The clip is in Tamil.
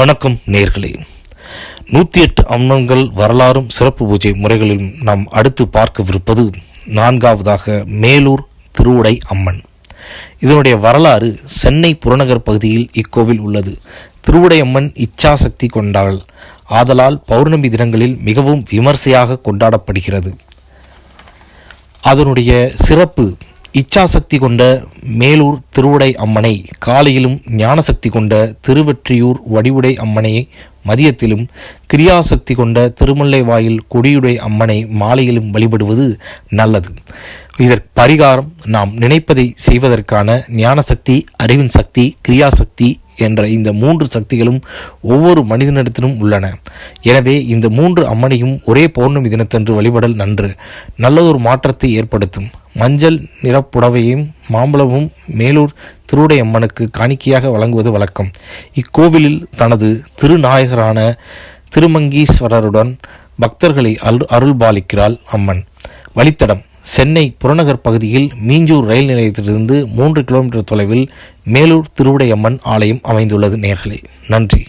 வணக்கம் நேர்களே. நூற்றி எட்டு அம்மன்கள் வரலாறும் சிறப்பு பூஜை முறைகளிலும் நாம் அடுத்து பார்க்கவிருப்பது நான்காவதாக மேலூர் திருவுடை அம்மன். இதனுடைய வரலாறு சென்னை புறநகர் பகுதியில் இக்கோவில் உள்ளது. திருவுடையம்மன் இச்சாசக்தி கொண்டாள். ஆதலால் பௌர்ணமி தினங்களில் மிகவும் விமர்சையாக கொண்டாடப்படுகிறது. அதனுடைய சிறப்பு இச்சாசக்தி கொண்ட மேலூர் திருவுடை அம்மனை காலையிலும் ஞானசக்தி கொண்ட திருவெற்றியூர் வடிவுடை அம்மனை மதியத்திலும் கிரியாசக்தி கொண்ட திருமல்லை வாயில் கொடியுடை அம்மனை மாலையிலும் வழிபடுவது நல்லது. இதற்கு பரிகாரம் நாம் நினைப்பதை செய்வதற்கான ஞானசக்தி அறிவின் சக்தி கிரியாசக்தி என்ற இந்த மூன்று சக்திகளும் ஒவ்வொரு மனிதனிடத்திலும் உள்ளன. எனவே இந்த மூன்று அம்மனையும் ஒரே பௌர்ணமி தினத்தன்று வழிபடல் நன்று. நல்லதொரு மாற்றத்தை ஏற்படுத்தும். மஞ்சள் நிறப்புடவையும் மாம்பழமும் மேலூர் திருவுடை அம்மனுக்கு காணிக்கையாக வழங்குவது வழக்கம். இக்கோவிலில் தனது திருநாயகரான திருமங்கீஸ்வரருடன் பக்தர்களை அருள் அருள்பாலிக்கிறாள் அம்மன். வழித்தடம். சென்னை புறநகர் பகுதியில் மீஞ்சூர் ரயில் நிலையத்திலிருந்து மூன்று கிலோமீட்டர் தொலைவில் மேலூர் திருவுடையம்மன் ஆலயம் அமைந்துள்ளது நேர்களே. நன்றி.